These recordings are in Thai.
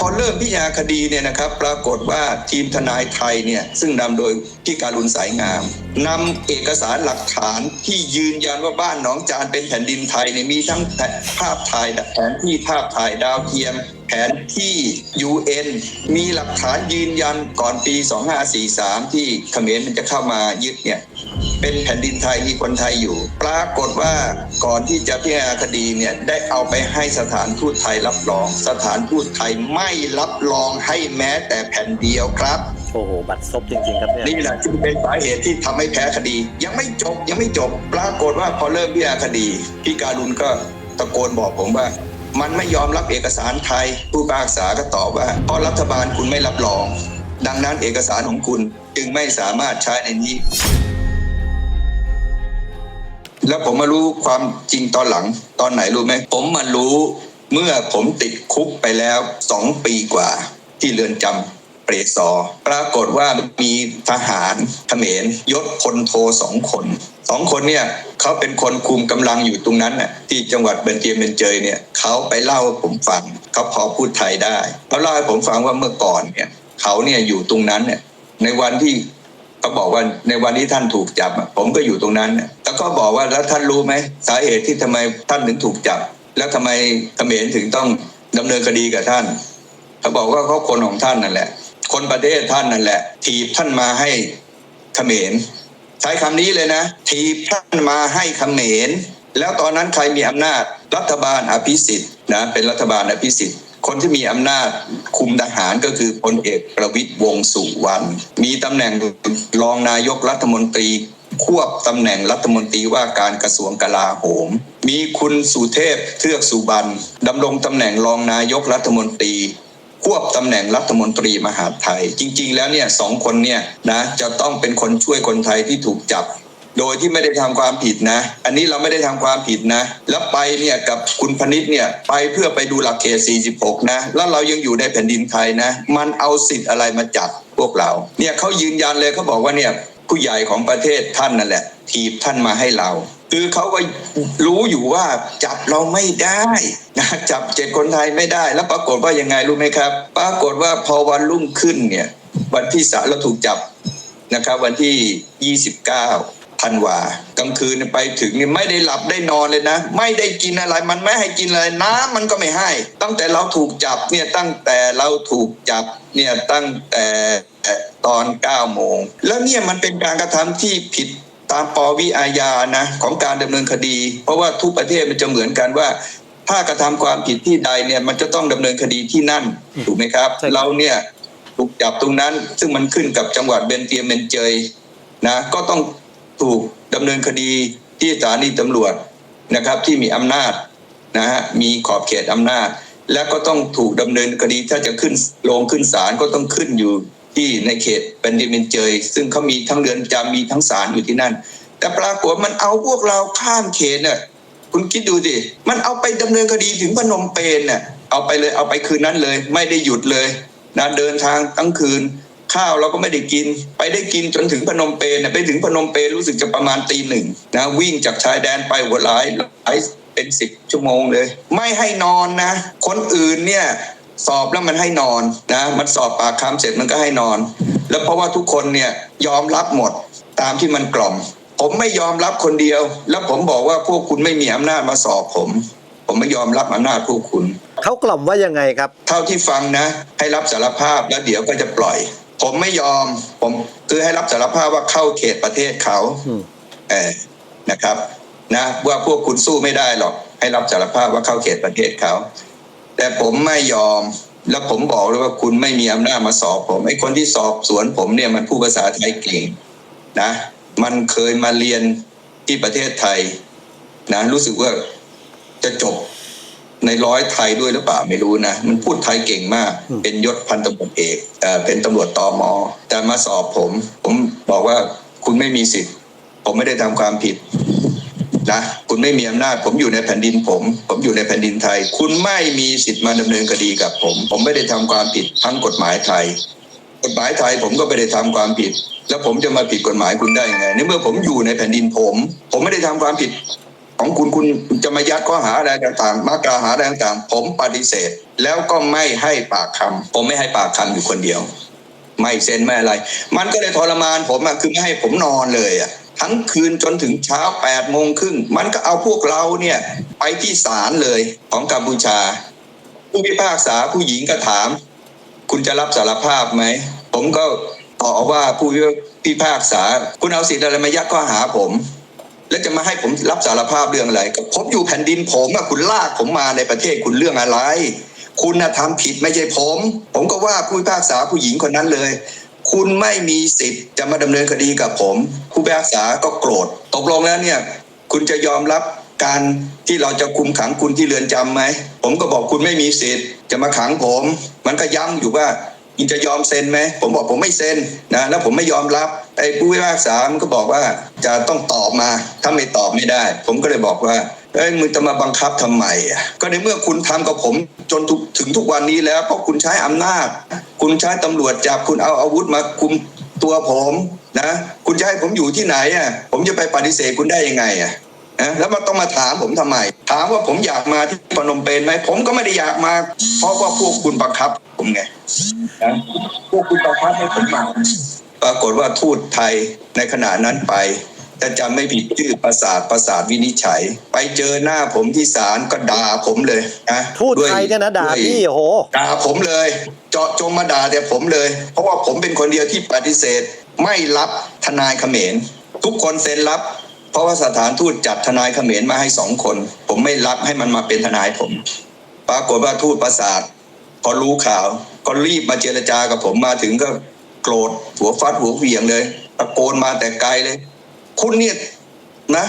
พอเริ่มพิจารณาคดีเนี่ยนะครับปรากฏว่าทีมทนายไทยเนี่ยซึ่งนำโดยพี่การุณสายงามนำเอกสารหลักฐานที่ยืนยันว่าบ้านหนองจานเป็นแผ่นดินไทยเนี่ยมีทั้งภาพถ่ายแผนที่ภาพถ่ายดาวเทียม แผนที่ UN มีหลักฐานยืนยันก่อนปี 2543 ที่เขมรมันจะเข้ามายึดเนี่ย เป็นแผ่นดินไทยมีคนไทยอยู่ ปรากฏว่าก่อนที่จะพิจารณาคดีเนี่ยได้เอาไปให้สถานทูตไทยรับรอง สถานทูตไทยไม่รับรองให้แม้แต่แผ่นเดียวครับโอ้โหบัตรซบจริงๆครับเนี่ยนี่แหละจึงเป็นสาเหตุที่ทำให้แพ้คดี ยังไม่จบยังไม่จบ ปรากฏว่าพอเริ่มพิจารณาคดีพี่การุณก็ตะโกนบอกผมว่ามันไม่ยอมรับเอกสารไทย ผู้พิพากษาก็ตอบว่าเพราะรัฐบาลคุณไม่รับรอง ดังนั้นเอกสารของคุณจึงไม่สามารถใช้ในนี้ แล้วผมมารู้ความจริงตอนหลังตอนไหนรู้ไหมผมมารู้เมื่อผมติดคุกไปแล้วสองปีกว่าที่เรือนจำเปรซอ ปรากฏว่ามีทหารเขมรยศพลโทสองคนสองคนเนี่ยเขาเป็นคนคุมกำลังอยู่ตรงนั้นน่ะที่จังหวัดเบนเจียเบนเจยเนี่ยเขาไปเล่าให้ผมฟังเขาพอพูดไทยได้เขาเล่าให้ผมฟังว่าเมื่อก่อนเนี่ยเขาเนี่ยอยู่ตรงนั้นเนี่ยในวันที่ เขาบอกว่าในวันที่ท่านถูกจับ ผมก็อยู่ตรงนั้น แล้วก็บอกว่าแล้วท่านรู้ไหมสาเหตุที่ทำไมท่านถึงถูกจับ แล้วทำไมเขมรถึงต้องดำเนินคดีกับท่านเขาบอกว่าเขาคนของท่านนั่นแหละ คนประเทศท่านนั่นแหละ ถีบท่านมาให้เขมรใช้คำนี้เลยนะ ถีบท่านมาให้เขมรแล้วตอนนั้นใครมีอำนาจรัฐบาลอภิสิทธิ์นะเป็นรัฐบาลอภิสิทธิ์ คนที่มีอำนาจคุมทหารก็คือพลเอกประวิตยวงสุวรรณมีตำแหน่งรองนายกรัฐมนตรี ควบตำแหน่งรัฐมนตรีว่าการกระทรวงกลาโหม มีคุณสุเทพเทือกสุบรรณดำรงตำแหน่งรองนายกรัฐมนตรีควบตำแหน่งรัฐมนตรีมหาดไทย จริง ๆ แล้วเนี่ยสองคนเนี่ยนะจะต้องเป็นคนช่วยคนไทยที่ถูกจับ โดยที่ไม่ได้ทำความผิดนะ อันนี้เราไม่ได้ทำความผิดนะ แล้วไปเนี่ยกับคุณพนิษฐ์เนี่ยไปเพื่อไปดูหลักเขต 46 นะ แล้วเรายังอยู่ในแผ่นดินไทยนะ มันเอาสิทธิ์อะไรมาจับพวกเรา เนี่ยเขายืนยันเลยเขาบอกว่าเนี่ยผู้ใหญ่ของประเทศท่านนั่นแหละถีบท่านมาให้เรา คือเขาก็รู้อยู่ว่าจับเราไม่ได้นะจับเจ็ดคนไทยไม่ได้ แล้วปรากฏว่ายังไงรู้ไหมครับ ปรากฏว่าพอวันรุ่งขึ้นเนี่ยวันที่สามเราถูกจับนะครับวันที่ 29 ธันวากลางคืนไปถึงนี่ไม่ได้หลับได้นอนเลยนะ ไม่ได้กินอะไรมันไม่ให้กินเลยน้ำมันก็ไม่ให้ ตั้งแต่เราถูกจับเนี่ยตั้งแต่เราถูกจับเนี่ยตั้งแต่ตอน9โมงแล้วเนี่ยมันเป็นการกระทำที่ผิดตามปวิอาญานะของการดำเนินคดี เพราะว่าทุกประเทศมันจะเหมือนกันว่า ถ้ากระทำความผิดที่ใดเนี่ยมันจะต้องดำเนินคดีที่นั่นถูกไหมครับใช่ครับ เราเนี่ยถูกจับตรงนั้นซึ่งมันขึ้นกับจังหวัดเบนเตียเมนเจยนะก็ต้อง ถูกดำเนินคดีที่สถานีตำรวจนะครับที่มีอำนาจนะฮะมีขอบเขตอำนาจ และก็ต้องถูกดำเนินคดีถ้าจะขึ้นลงขึ้นศาลก็ต้องขึ้นอยู่ที่ในเขตเบนเตียเมนเจย ซึ่งเขามีทั้งเรือนจำมีทั้งศาลอยู่ที่นั่น แต่ปรากฏมันเอาพวกเราข้ามเขตน่ะคุณคิดดูดิมันเอาไปดำเนินคดีถึงพนมเปญน่ะเอาไปเลยเอาไปคืนนั้นเลย ไม่ได้หยุดเลยนะเดินทางทั้งคืน ข้าวเราก็ไม่ได้กิน ไปได้กินจนถึงพนมเปญนะไปถึงพนมเปญรู้สึกจะประมาณตีหนึ่งนะวิ่งจากชายแดนไปหัวหลายหลายเป็นสิบชั่วโมงเลย ไม่ให้นอนนะ คนอื่นเนี่ยสอบแล้วมันให้นอนนะมันสอบปากคำเสร็จมันก็ให้นอน แล้วเพราะว่าทุกคนเนี่ยยอมรับหมดตามที่มันกล่อม ผมไม่ยอมรับคนเดียว แล้วผมบอกว่าพวกคุณไม่มีอำนาจมาสอบผม ผมไม่ยอมรับอำนาจพวกคุณ เขากล่อมว่ายังไงครับ เท่าที่ฟังนะ ให้รับสารภาพแล้วเดี๋ยวก็จะปล่อย ผมไม่ยอม ผมคือให้รับสารภาพว่าเข้าเขตประเทศเขาอืมเออนะครับนะว่าพวกคุณสู้ไม่ได้หรอก ให้รับสารภาพว่าเข้าเขตประเทศเขา แต่ผมไม่ยอมแล้วผมบอกเลยว่าคุณไม่มีอำนาจมาสอบผมไอ้คนที่สอบสวนผมเนี่ยมันพูดภาษาไทยเก่งนะ มันเคยมาเรียนที่ประเทศไทยนะรู้สึกว่าจะจบ ในร้อยไทยด้วยหรือเปล่าไม่รู้นะ มันพูดไทยเก่งมากอืมเป็นยศพันตำรวจเอกเอ่อเป็นตำรวจตอมอแต่มาสอบผม ผมบอกว่าคุณไม่มีสิทธิ์ ผมไม่ได้ทำความผิดนะคุณไม่มีอำนาจ ผมอยู่ในแผ่นดินผม ผมอยู่ในแผ่นดินไทย คุณไม่มีสิทธิ์มาดำเนินคดีกับผม ผมไม่ได้ทำความผิดทั้งกฎหมายไทย กฎหมายไทยผมก็ไม่ได้ทำความผิด แล้วผมจะมาผิดกฎหมายคุณได้ยังไงในเมื่อผมอยู่ในแผ่นดินผม ผมไม่ได้ทำความผิด ของคุณคุณจะมายัดข้อหาอะไรต่างๆ มากล่าวหาอะไรต่างๆ ผมปฏิเสธ แล้วก็ไม่ให้ปากคำผมไม่ให้ปากคำอยู่คนเดียว ไม่เซ็นไม่อะไร มันก็เลยทรมานผมอะคือไม่ให้ผมนอนเลยอะทั้งคืนจนถึงเช้าแปดโมงครึ่งมันก็เอาพวกเราเนี่ยไปที่ศาลเลยของกัมพูชา ผู้พิพากษาผู้หญิงก็ถาม คุณจะรับสารภาพไหม ผมก็ตอบว่าผู้พิพากษา คุณเอาสิทธิ์อะไรมายัดข้อหาผม แล้วจะมาให้ผมรับสารภาพเรื่องอะไรก็ผมอยู่แผ่นดินผมอะคุณลากผมมาในประเทศคุณเรื่องอะไร คุณน่ะทำผิดไม่ใช่ผม ผมก็ว่าผู้พิพากษาผู้หญิงคนนั้นเลย คุณไม่มีสิทธิ์จะมาดำเนินคดีกับผม ผู้พิพากษาก็โกรธ ตกลงแล้วเนี่ย คุณจะยอมรับการที่เราจะคุมขังคุณที่เรือนจำไหม ผมก็บอกคุณไม่มีสิทธิ์จะมาขังผม มันก็ย้ำอยู่ว่า คุณจะยอมเซ็นไหมผมบอกผมไม่เซ็นนะแล้วผมไม่ยอมรับไอ้ผู้พิพากษามันก็บอกว่าจะต้องตอบมาถ้าไม่ตอบไม่ได้ ผมก็เลยบอกว่าเอ้ยมึงจะมาบังคับทำไมอะก็ในเมื่อคุณทำกับผมจนถึงทุกวันนี้แล้วเพราะคุณใช้อำนาจ คุณใช้ตำรวจจับคุณเอาอาวุธมาคุมตัวผมนะ คุณจะให้ผมอยู่ที่ไหนอะผมจะไปปฏิเสธคุณได้ยังไงอะ แล้วมันต้องมาถามผมทำไม ถามว่าผมอยากมาที่พนมเปญไหมผมก็ไม่ได้อยากมา เพราะว่าพวกคุณบังคับ ผมไงนะพวกคุณบังคับให้ผมมาปรากฏว่าทูตไทยในขณะนั้นไปถ้าจำไม่ผิดชื่อประสาทประสาทวินิจฉัย ไปเจอหน้าผมที่ศาลก็ด่าผมเลยนะทูตด้วยไทยเนี่ยนะด่าด้วยพี่โอ้โหด่าผมเลย เจาะจงมาด่าแต่ผมเลย เพราะว่าผมเป็นคนเดียวที่ปฏิเสธ ไม่รับทนายเขมรทุกคนเซ็นรับ เพราะว่าสถานทูตจัดทนายเขมรมาให้สองคน ผมไม่รับให้มันมาเป็นทนายผม ปรากฏว่าทูตประสาทพอรู้ข่าวก็รีบมาเจรจากับผมมาถึงก็โกรธหัวฟัดหัวเหวี่ยงเลยตะโกนมาแต่ไกลเลย คุณเนี่ยนะ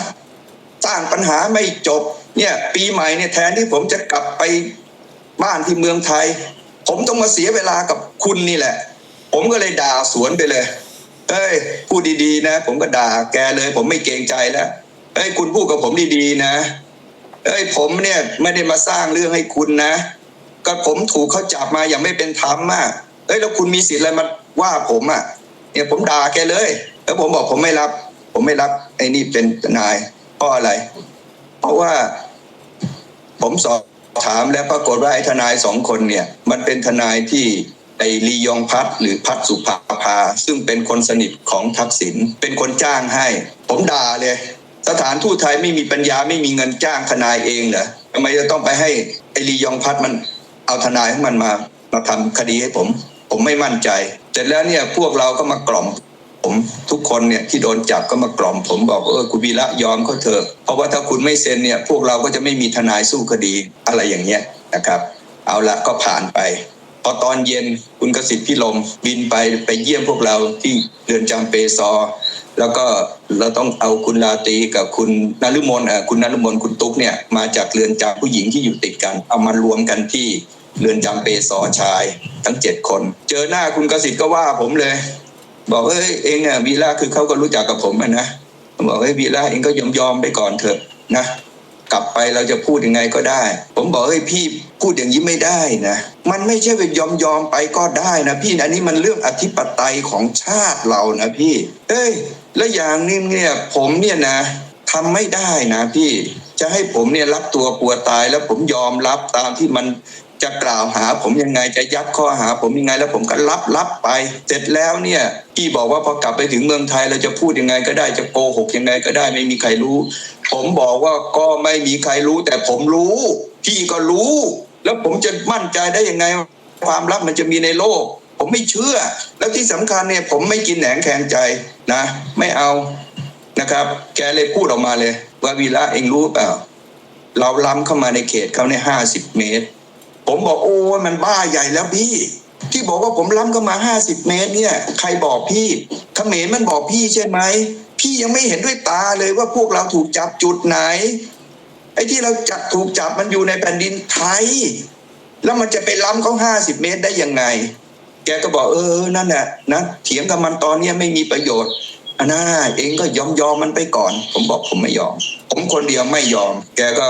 สร้างปัญหาไม่จบ เนี่ย ปีใหม่เนี่ยแทนที่ผมจะกลับไปบ้านที่เมืองไทย ผมต้องมาเสียเวลากับคุณนี่แหละ ผมก็เลยด่าสวนไปเลย เอ้ยพูดดีๆนะ ผมก็ด่าแกเลย ผมไม่เกรงใจแล้วเอ้ยคุณพูดกับผมดีๆนะ เอ้ยผมเนี่ยไม่ได้มาสร้างเรื่องให้คุณนะ ก็ผมถูกเขาจับมาอย่างไม่เป็นธรรมอะเอ้ยแล้วคุณมีสิทธิ์อะไรมาว่าผมอะเนี่ยผมด่าแกเลย แล้วผมบอกผมไม่รับ ผมไม่รับไอ้นี่เป็นนายเพราะอะไร เพราะว่า ผมสอบถามแล้วปรากฏว่าไอ้ทนายสองคนเนี่ย มันเป็นทนายที่ไอ้ลียองพัฒน์หรือพัฒน์สุภา ภา ซึ่งเป็นคนสนิทของทักษิณเป็นคนจ้างให้ ผมด่าเลย สถานทูตไทยไม่มีปัญญาไม่มีเงินจ้างทนายเองเหรอทำไมจะต้องไปให้ไอ้ลียองพัฒน์มันเอาทนายของมันมามาทำคดีให้ผม ผมไม่มั่นใจ เสร็จแล้วเนี่ยพวกเราก็มากล่อมผมทุกคนเนี่ยที่โดนจับก็มากล่อมผมบอกเออคุณวีระยอมเขาเถอะเพราะว่าถ้าคุณไม่เซ็นเนี่ยพวกเราก็จะไม่มีทนายสู้คดีอะไรอย่างเงี้ยนะครับ เอาละก็ผ่านไป พอตอนเย็นคุณกสิทธิ์พี่ลมบินไปไปเยี่ยมพวกเราที่เรือนจำเปซอ แล้วก็เราต้องเอาคุณลาตีกับคุณนฤมลเอ่อคุณนฤมลคุณตุ๊กเนี่ยมาจากเรือนจำผู้หญิงที่อยู่ติดกัน เอามารวมกันที่เรือนจำเปซอชายทั้งเจ็ดคน เจอหน้าคุณกสิทธิ์ก็ว่าผมเลย บอกเอ้ยเองอะวีระคือเขาก็รู้จักกับผมนะบอกเฮ้ยวีระเองก็ยอมยอมไปก่อนเถอะนะ กลับไปเราจะพูดยังไงก็ได้ ผมบอกเฮ้ยพี่พูดอย่างนี้ไม่ได้นะ มันไม่ใช่ไปยอมยอมไปก็ได้นะพี่อันนี้มันเรื่องอธิปไตยของชาติเรานะพี่ เอ้ย แล้วอย่างนี้เนี่ยผมเนี่ยนะทำไม่ได้นะพี่จะให้ผมเนี่ยรับตัวกลัวตายแล้วผมยอมรับตามที่มัน จะกล่าวหาผมยังไงจะยัดข้อหา ผมยังไงแล้วผมก็รับรับไป เสร็จแล้วเนี่ยพี่บอกว่าพอกลับไปถึงเมืองไทยเราจะพูดยังไงก็ได้จะโกหกยังไงก็ได้ไม่มีใครรู้ ผมบอกว่าก็ไม่มีใครรู้แต่ผมรู้ พี่ก็รู้ แล้วผมจะมั่นใจได้ยังไง ความลับมันจะมีในโลก ผมไม่เชื่อ แล้วที่สำคัญเนี่ยผมไม่กินแหนงแขงใจนะ ไม่เอานะครับ แกเลยพูดออกมาเลย ว่าวีระเองรู้เปล่าเราล้ำเข้ามาในเขตเขาในห้าสิบเมตร ผมบอกโอ้มันบ้าใหญ่แล้วพี่ ที่บอกว่าผมล้ำเข้ามาห้าสิบเมตรเนี่ย ใครบอกพี่เขมรมันบอกพี่ใช่ไหมพี่ยังไม่เห็นด้วยตาเลยว่าพวกเราถูกจับจุดไหน ไอ้ที่เราจับถูกจับมันอยู่ในแผ่นดินไทย แล้วมันจะไปล้ำเขาห้าสิบเมตรได้ยังไง แกก็บอกเออนั่นแหละนะเถียงกับมันตอนเนี้ยไม่มีประโยชน์อันน่าเองก็ยอมยอมมันไปก่อน ผมบอกผมไม่ยอม ผมคนเดียวไม่ยอม แกก็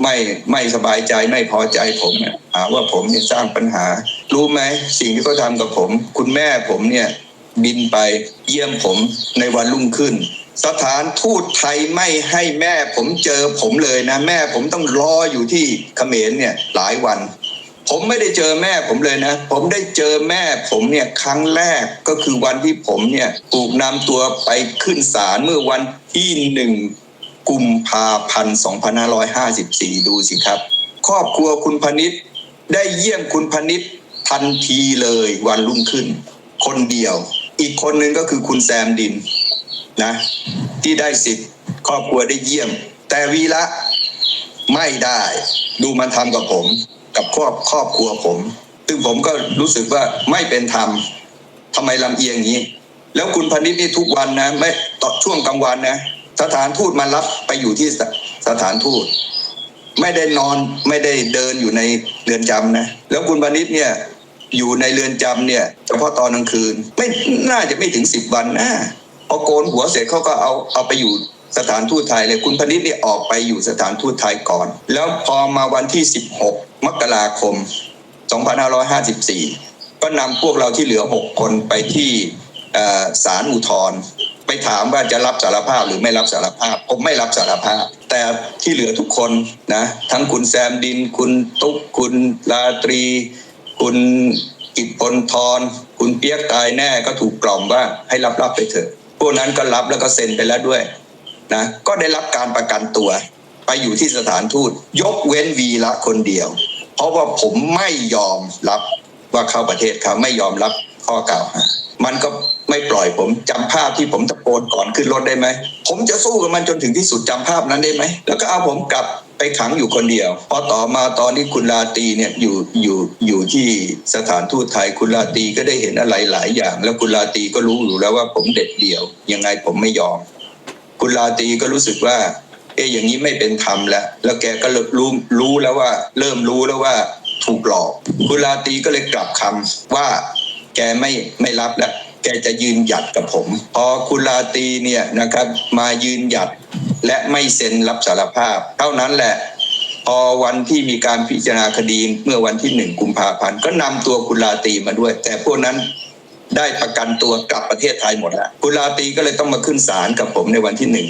ไม่ไม่สบายใจไม่พอใจผมเนี่ยหาว่าผมเนี่ยสร้างปัญหา รู้ไหมสิ่งที่เขาทำกับผม คุณแม่ผมเนี่ยบินไปเยี่ยมผมในวันรุ่งขึ้น สถานทูตไทยไม่ให้แม่ผมเจอผมเลยนะ แม่ผมต้องรออยู่ที่เขมรเนี่ยหลายวัน ผมไม่ได้เจอแม่ผมเลยนะ ผมได้เจอแม่ผมเนี่ยครั้งแรกก็คือวันที่ผมเนี่ยถูกนำตัวไปขึ้นศาลเมื่อวันที่หนึ่ง กุมภาพันธ์2554 ดูสิครับ ครอบครัวคุณพนิษฐ์ได้เยี่ยมคุณพนิษฐ์ทันทีเลยวันรุ่งขึ้น คนเดียว อีกคนนึงก็คือคุณแซมดินนะที่ได้สิทธิ์ครอบครัวได้เยี่ยม แต่วีระไม่ได้ดูมันทำกับผม กับครอบครอบครัวผม ซึ่งผมก็รู้สึกว่าไม่เป็นธรรมทำไมลำเอียงอย่างนี้ แล้วคุณพนิษฐ์นี่ทุกวันนะ ไม่ต่อช่วงกลางวันนะ สถานทูตมารับไปอยู่ที่สถานทูต ไม่ได้นอนไม่ได้เดินอยู่ในเรือนจำนะ แล้วคุณพนิษฐ์เนี่ยอยู่ในเรือนจำเนี่ยเฉพาะตอนกลางคืน ไม่น่าจะไม่ถึงสิบวันนะพอโกนหัวเสร็จเขาก็เอาเอาไปอยู่สถานทูตไทยเลยคุณพนิษฐ์เนี่ยออกไปอยู่สถานทูตไทยก่อน แล้วพอมาวันที่ 16 มกราคม 2554 ก็นำพวกเราที่เหลือ 6 คนไปที่เอ่อศาลอุทธรณ์ ไปถามว่าจะรับสารภาพหรือไม่รับสารภาพ ผมไม่รับสารภาพ แต่ที่เหลือทุกคนนะทั้งคุณแซมดิน คุณตุ๊กคุณลาตรี คุณกิตพลทรคุณเปียกตายแน่ก็ถูกกล่อมว่าให้รับรับไปเถอะพวกนั้นก็รับแล้วก็เซ็นไปแล้วด้วยนะก็ได้รับการประกันตัว ไปอยู่ที่สถานทูต ยกเว้นวีละคนเดียว เพราะว่าผมไม่ยอมรับว่าเข้าประเทศเขาไม่ยอมรับข้อกล่าวหามันก็ ไม่ปล่อยผมจำภาพที่ผมตะโกนก่อนขึ้นรถได้ไหม ผมจะสู้กับมันจนถึงที่สุดจำภาพนั้นได้ไหม แล้วก็เอาผมกลับไปขังอยู่คนเดียว พอต่อมาตอนที่คุณลาตีเนี่ยอยู่อยู่อยู่ที่สถานทูตไทยคุณลาตีก็ได้เห็นอะไรหลายอย่าง แล้วคุณลาตีก็รู้อยู่แล้วว่าผมเด็ดเดี่ยว ยังไงผมไม่ยอม คุณลาตีก็รู้สึกว่า เอ๊ะอย่างนี้ไม่เป็นธรรมแล้วแล้วแกก็รู้รู้แล้วว่า เริ่มรู้แล้วว่าถูกหลอก คุณลาตีก็เลยกลับคำว่าแกไม่ไม่รับแล้ว แกจะยืนหยัดกับผม พอคุณลาตีเนี่ยนะครับมายืนหยัดและไม่เซ็นรับสารภาพ เท่านั้นแหละ พอวันที่มีการพิจารณาคดีเมื่อวันที่หนึ่งกุมภาพันธ์ก็นำตัวคุณลาตีมาด้วย แต่พวกนั้นได้ประกันตัวกลับประเทศไทยหมดแล้วคุณลาตีก็เลยต้องมาขึ้นศาลกับผมในวันที่หนึ่ง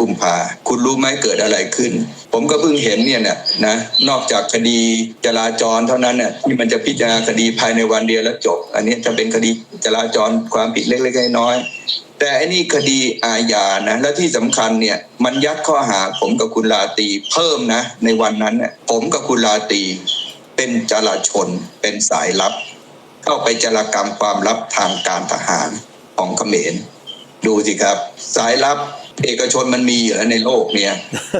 กุมภาคุณรู้ไหมเกิดอะไรขึ้น ผมก็เพิ่งเห็นเนี่ยนะนะนอกจากคดีจราจรเท่านั้นเนี่ยที่มันจะพิจารณาคดีภายในวันเดียวแล้วจบ อันนี้จะเป็นคดีจราจรความผิดเล็กๆน้อยๆแต่อันนี้คดีอาญานะและที่สำคัญเนี่ยมันยัดข้อหาผมกับคุณลาตีเพิ่มนะในวันนั้นน่ยผมกับคุณลาตีเป็นจราชนเป็นสายลับ เข้าไปจารกรรมความลับทางการทหารของเขมรดูสิครับ สายลับ เอกชนมันมีอยู่แล้วในโลกเนี่ย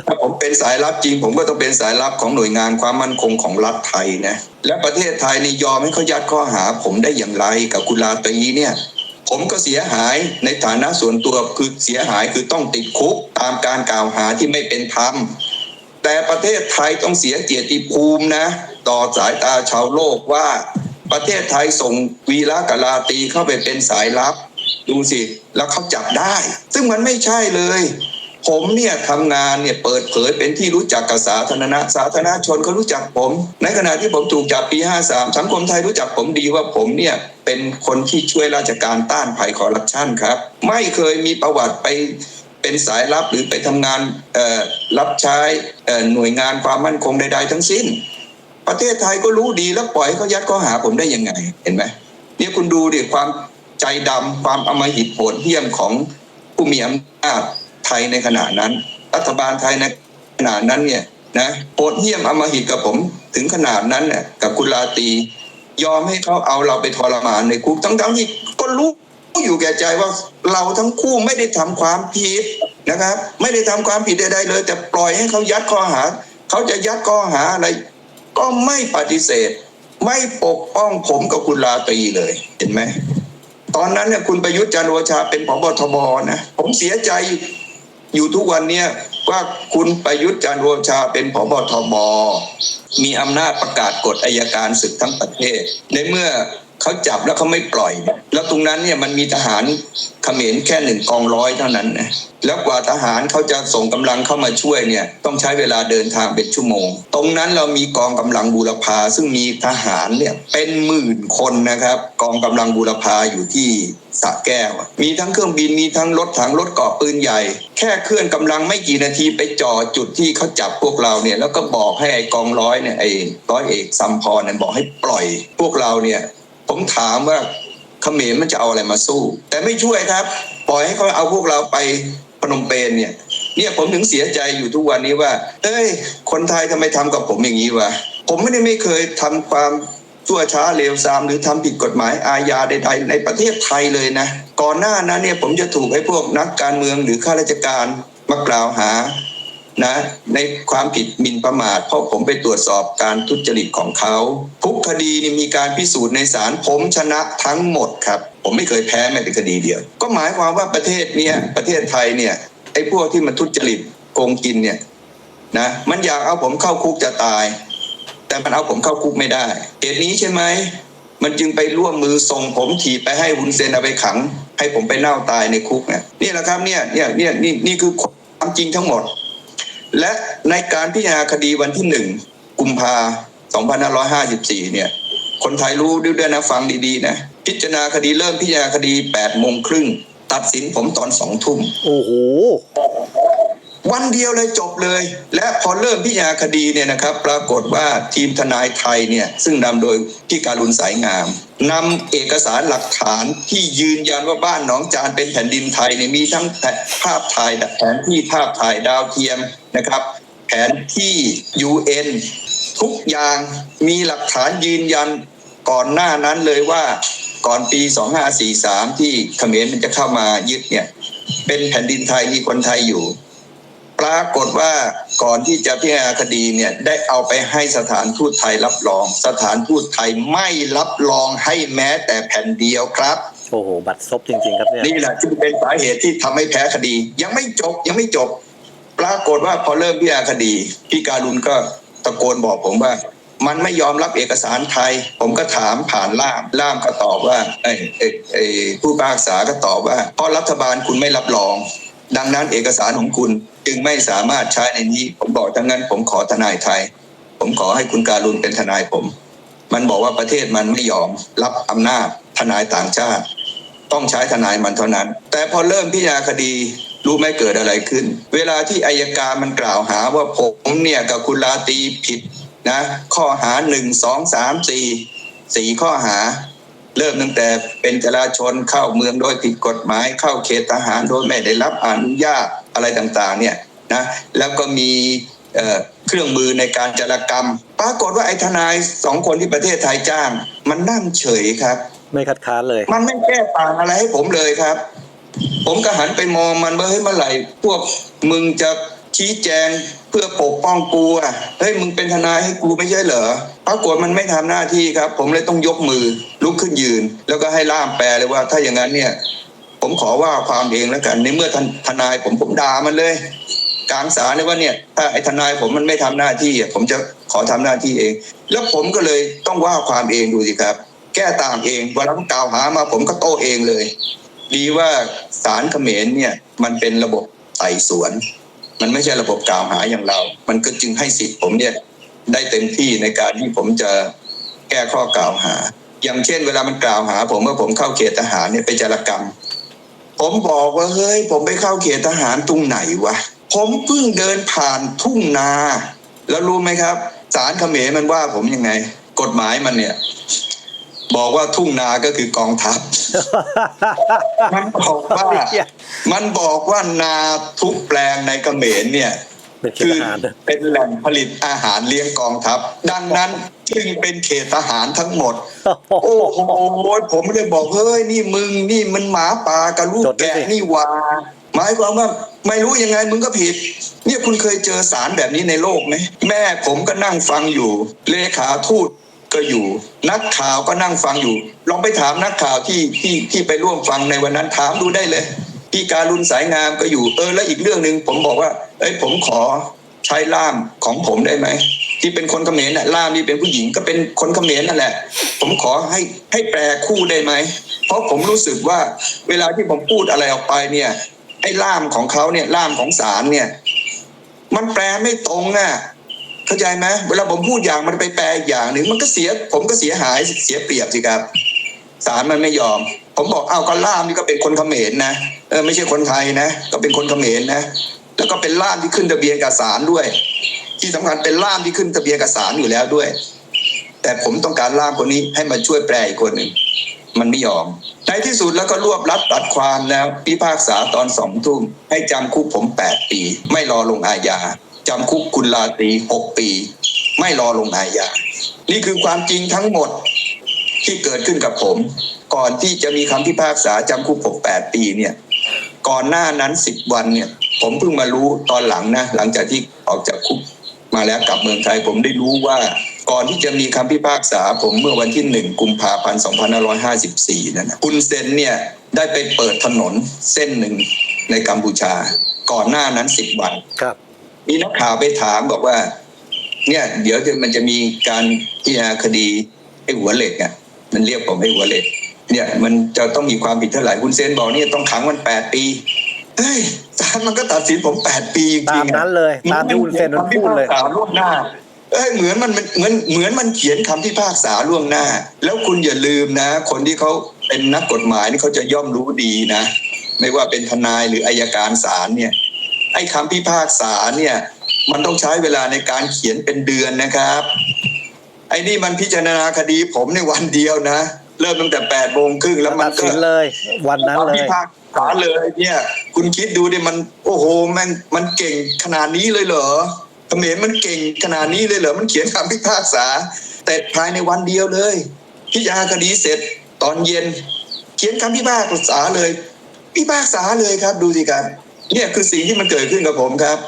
ถ้าผมเป็นสายลับจริง ผมก็ต้องเป็นสายลับของหน่วยงานความมั่นคงของรัฐไทยนะ และประเทศไทยนี่ยอมให้เขายัดข้อหา ผมได้อย่างไรกับกุลาตรีเนี่ย ผมก็เสียหายในฐานะส่วนตัวคือเสียหายคือต้องติดคุกตามการกล่าวหาที่ไม่เป็นธรรม แต่ประเทศไทยต้องเสียเกียรติภูมินะ ต่อสายตาชาวโลกว่า ประเทศไทยส่งวีระกบลาตรีเข้าไปเป็นสายลับ ดูสิแล้วเขาจับได้ ซึ่งมันไม่ใช่เลย ผมเนี่ยทำงานเนี่ยเปิดเผยเป็นที่รู้จักกับสาธารณะสาธารณชนเขารู้จักผม ในขณะที่ผมถูกจับปี 53 สังคมไทยรู้จักผมดีว่าผมเนี่ยเป็นคนที่ช่วยราชการต้านภัยคอร์รัปชันครับ ไม่เคยมีประวัติไปเป็นสายลับหรือไปทำงานรับใช้หน่วยงานความมั่นคงใด ๆ ทั้งสิ้น ประเทศไทยก็รู้ดีแล้วปล่อยเขายัดข้อหาผมได้ยังไงเห็นไหมเนี่ยคุณดูดิความ ใจดำความอำมหิตโหดเหี้ยมของผู้มีอำนาจไทยในขณะนั้น รัฐบาลไทยในขณะนั้นเนี่ยนะโหดเหี้ยมอำมหิตกับผมถึงขนาดนั้นเนี่ยกับคุณลาตียอมให้เขาเอาเราไปทรมานในคุกทั้งๆที่ก็รู้อยู่แก่ใจว่าเราทั้งคู่ไม่ได้ทำความผิดนะครับ ไม่ได้ทำความผิดใดๆเลย แต่ปล่อยให้เขายัดข้อหา เขาจะยัดข้อหาอะไร ก็ไม่ปฏิเสธ ไม่ปกป้องผมกับคุณลาตีเลย เห็นไหม ตอนนั้นเนี่ยคุณประยุทธ์จันทร์โอชาเป็นผบทบนะผมเสียใจอยู่ทุกวันเนี่ยว่าคุณประยุทธ์จันทร์โอชาเป็นผบทบมีอำนาจประกาศกฎอายการศึกทั้งประเทศในเมื่อ เขาจับแล้วเขาไม่ปล่อย แล้วตรงนั้นเนี่ยมันมีทหารเขมรแค่หนึ่งกองร้อยเท่านั้นนะแล้วกว่าทหารเขาจะส่งกำลังเข้ามาช่วยเนี่ยต้องใช้เวลาเดินทางเป็นชั่วโมง ตรงนั้นเรามีกองกำลังบูรพาซึ่งมีทหารเนี่ยเป็นหมื่นคนนะครับ กองกำลังบูรพาอยู่ที่สระแก้ว มีทั้งเครื่องบินมีทั้งรถถังรถเกราะปืนใหญ่ แค่เคลื่อนกำลังไม่กี่นาทีไปจ่อจุดที่เขาจับพวกเราเนี่ยแล้วก็บอกให้ไอ้กองร้อยเนี่ยไอ้ร้อยเอกซัมพรเนี่ยบอกให้ปล่อยพวกเราเนี่ย ผมถามว่าเขมรมันจะเอาอะไรมาสู้ แต่ไม่ช่วยครับ ปล่อยให้เขาเอาพวกเราไปพนมเปญเนี่ย เนี่ยผมถึงเสียใจอยู่ทุกวันนี้ว่า เอ้ย คนไทยทำไมทำกับผมอย่างนี้วะผมไม่ได้ไม่เคยทำความชั่วช้าเลวทรามหรือทำผิดกฎหมายอาญาใด ๆ ในประเทศไทยเลยนะ ก่อนหน้านั้นเนี่ยผมจะถูกให้พวกนักการเมืองหรือข้าราชการมากล่าวหา นะในความผิดหมิ่นประมาทเพราะผมไปตรวจสอบการทุจริตของเขาทุกคดีนี่มีการพิสูจน์ในศาลผมชนะทั้งหมดครับ ผมไม่เคยแพ้แม้แต่คดีเดียว ก็หมายความว่าประเทศเนี้ยประเทศไทยเนี่ยไอ้พวกที่มันทุจริตโกงกินเนี่ยนะมันอยากเอาผมเข้าคุกจะตาย แต่มันเอาผมเข้าคุกไม่ได้เหตุนี้ใช่ไหมมันจึงไปร่วมมือส่งผมถีบไปให้วุนเซนเอาไปขัง ให้ผมไปเน่าตายในคุกเนี่ยนี่แหละครับเนี่ยเนี่ยเนี่ยนี่นี่คือความจริงทั้งหมด และในการพิจารณาคดีวันที่หนึ่งกุมภา2554 เนี่ย คนไทยรู้ด้วยนะฟังดีๆนะ พิจารณาคดีเริ่มพิจารณาคดี8โมงครึ่ง ตัดสินผมตอนสองทุ่ม โอ้โห วันเดียวเลยจบเลย และพอเริ่มพิจารณาคดีเนี่ยนะครับ ปรากฏว่าทีมทนายไทยเนี่ยซึ่งนำโดยพี่การุณสายงามนำเอกสารหลักฐานที่ยืนยันว่าบ้านหนองจานเป็นแผ่นดินไทยเนี่ยมีทั้งภาพถ่ายแผนที่ภาพถ่ายดาวเทียมนะครับ แผนที่ UN ทุกอย่างมีหลักฐานยืนยันก่อนหน้านั้นเลยว่าก่อนปี 2543 ที่เขมรมันจะเข้ามายึดเนี่ยเป็นแผ่นดินไทยมีคนไทยอยู่ ปรากฏว่าก่อนที่จะพิจารณาคดีเนี่ยได้เอาไปให้สถานทูตไทยรับรอง สถานทูตไทยไม่รับรองให้แม้แต่แผ่นเดียวครับโอ้โหบัตรซบจริงๆครับเนี่ยนี่แหละจึงเป็นสาเหตุที่ทำให้แพ้คดี ยังไม่จบยังไม่จบ ปรากฏว่าพอเริ่มพิจารณาคดีพี่การุณก็ตะโกนบอกผมว่า มันไม่ยอมรับเอกสารไทย ผมก็ถามผ่านล่ามล่ามก็ตอบว่าไอ้ไอ้ไอ้ผู้พิพากษาก็ตอบว่าเพราะรัฐบาลคุณไม่รับรอง ดังนั้นเอกสารของคุณจึงไม่สามารถใช้ในนี้ ผมบอกทั้งนั้น ผมขอทนายไทย ผมขอให้คุณการุณเป็นทนายผม มันบอกว่าประเทศมันไม่ยอมรับอำนาจทนายต่างชาติ ต้องใช้ทนายมันเท่านั้น แต่พอเริ่มพิจารณาคดีรู้ไหมเกิดอะไรขึ้น เวลาที่อายการมันกล่าวหาว่าผมเนี่ยกับคุณลาตีผิดนะ ข้อหาหนึ่งสองสามสี่สี่ข้อหา เริ่มตั้งแต่เป็นจราชนเข้าเมืองโดยผิดกฎหมาย เข้าเขตทหารโดยไม่ได้รับอนุญาตอะไรต่างๆเนี่ยนะแล้วก็มีเอ่อเครื่องมือในการจารกรรม ปรากฏว่าไอ้ทนายสองคนที่ประเทศไทยจ้าง มันนั่งเฉยครับ ไม่คัดค้านเลย มันไม่แก้ต่างอะไรให้ผมเลยครับ ผมก็หันไปมองมันว่าเฮ้ยเมื่อไหร่พวกมึงจะชี้แจง เพื่อปกป้องกูอะเฮ้ยมึงเป็นทนายให้กูไม่ใช่เหรอปรากฏมันไม่ทำหน้าที่ครับ ผมเลยต้องยกมือลุกขึ้นยืน แล้วก็ให้ล่ามแปลเลยว่า ถ้าอย่างนั้นเนี่ย ผมขอว่าความเองแล้วกัน ในเมื่อทนทนายผมผมด่ามันเลยกลางศาลเลยว่าเนี่ย ถ้าไอ้ทนายผมมันไม่ทำหน้าที่อะผมจะขอทำหน้าที่เอง แล้วผมก็เลยต้องว่าความเองดูสิครับ แก้ต่างเองเวลาเขากล่าวหามาผมก็โต้เองเลย ดีว่าศาลเขมรเนี่ย มันเป็นระบบไต่สวน มันไม่ใช่ระบบกล่าวหาอย่างเรา มันก็จึงให้สิทธิ์ผมเนี่ยได้เต็มที่ในการที่ผมจะแก้ข้อกล่าวหา อย่างเช่น เวลามันกล่าวหา ผมว่าผมเข้าเขตทหารเนี่ยไปจารกรรม ผมบอกว่าเฮ้ย ผมไปเข้าเขตทหารตรงไหนวะผมเพิ่งเดินผ่านทุ่งนา แล้วรู้ไหมครับศาลเขมรมันว่าผมยังไง กฎหมายมันเนี่ย บอกว่าทุ่งนาก็คือกองทัพ มันบอกว่ามันบอกว่านาทุกแปลงในเขมรเนี่ยเป็นเขตคือทหารนะเป็นแหล่งผลิตอาหารเลี้ยงกองทัพ ดังนั้นจึงเป็นเขตทหารทั้งหมด โอ้โหผมเลยบอกเฮ้ยนี่มึงนี่มันหมาป่ากับลูกจดไว้แกะสินี่หว่าหมายความว่าไม่รู้ยังไงมึงก็ผิด เนี่ยคุณเคยเจอสารแบบนี้ในโลกไหมแม่ผมก็นั่งฟังอยู่เลขาทูต ก็อยู่ นักข่าวก็นั่งฟังอยู่ ลองไปถามนักข่าวที่ที่ที่ไปร่วมฟังในวันนั้นถามดูได้เลยพี่การุณสายงามก็อยู่เออแล้วอีกเรื่องหนึ่งผมบอกว่าเอ้ยผมขอใช้ล่ามของผมได้ไหมที่เป็นคนเขมรน่ะล่ามที่เป็นผู้หญิงก็เป็นคนเขมรนั่นแหละ ผมขอให้ให้แปลคู่ได้ไหมเพราะผมรู้สึกว่าเวลาที่ผมพูดอะไรออกไปเนี่ยไอ้ล่ามของเขาเนี่ยล่ามของศาลเนี่ย มันแปลไม่ตรงอะ เข้าใจไหมเวลาผมพูดอย่างมันไปแปลอีกอย่างหนึ่งมันก็เสีย ผมก็เสียหายเสียเปรียบสิครับศาลมันไม่ยอม ผมบอกอ้าวก็ล่ามนี่ก็เป็นคนเขมรนะเออไม่ใช่คนไทยนะ ก็เป็นคนเขมรนะ แล้วก็เป็นล่ามที่ขึ้นทะเบียนกับศาลด้วย ที่สำคัญเป็นล่ามที่ขึ้นทะเบียนกับศาลอยู่แล้วด้วย แต่ผมต้องการล่ามคนนี้ให้มาช่วยแปลอีกคนหนึ่งมันไม่ยอมในที่สุดแล้วก็รวบรัดตัดความแล้วพิพากษาตอนสองทุ่มให้จำคุกผมแปดปี ไม่รอลงอาญา จำคุกคุณลาตรีหกปี ไม่รอลงอาญา นี่คือความจริงทั้งหมดที่เกิดขึ้นกับผม ก่อนที่จะมีคำพิพากษาจำคุกผมแปดปีเนี่ย ก่อนหน้านั้นสิบวันเนี่ย ผมเพิ่งมารู้ตอนหลังนะ หลังจากที่ออกจากคุกมาแล้วกลับเมืองไทยผมได้รู้ว่าก่อนที่จะมีคำพิพากษาผมเมื่อวันที่หนึ่งกุมภาพันธ์2554นั่นนะคุณเซนเนี่ยได้ไปเปิดถนนเส้นหนึ่งในกัมพูชา ก่อนหน้านั้นสิบวันครับ มีนักข่าวไปถามบอกว่า เนี่ย เดี๋ยวจะมันจะมีการพิจารณาคดีไอ้หัวเหล็กอะมันเรียกผมไอ้หัวเหล็ก เนี่ย มันจะต้องมีความผิดเท่าไหร่คุณเซนบอกเนี่ยต้องขังมันแปดปีเฮ้ยศาลมันก็ตัดสินผมแปดปีจริงๆตามอะนั้นเลย ตามที่คุณเซนมันพูดเลยคำพิพากษาล่วงหน้าเอ้ยเหมือนมันมันเหมือนเหมือนมันเขียนคำพิพากษาล่วงหน้า แล้วคุณอย่าลืมนะ คนที่เขาเป็นนักกฎหมายนี่เขาจะย่อมรู้ดีนะ ไม่ว่าเป็นทนายหรืออายการศาลเนี่ย ไอ้คำพิพากษาเนี่ยมันต้องใช้เวลาในการเขียนเป็นเดือนนะครับ ไอ้นี่มันพิจารณาคดีผมในวันเดียวนะ เริ่มตั้งแต่แปดโมงครึ่งแล้วมัตันดก็สินเลย วันนั้นเลพิย พากษาเลยเนี่ย คุณคิดดูดิมัน โอ้โหมันมันเก่งขนาดนี้เลยเหรอเขมรมันเก่งขนาดนี้เลยเหรอมันเขียนคำพิพากษา แต่ภายในวันเดียวเลย พิจารณาคดีเสร็จตอนเย็น เขียนคำพิพากษาเลย พิพากษาเลยครับดูสิครับ เนี่ยคือสิ่งที่มันเกิดขึ้นกับผมครับ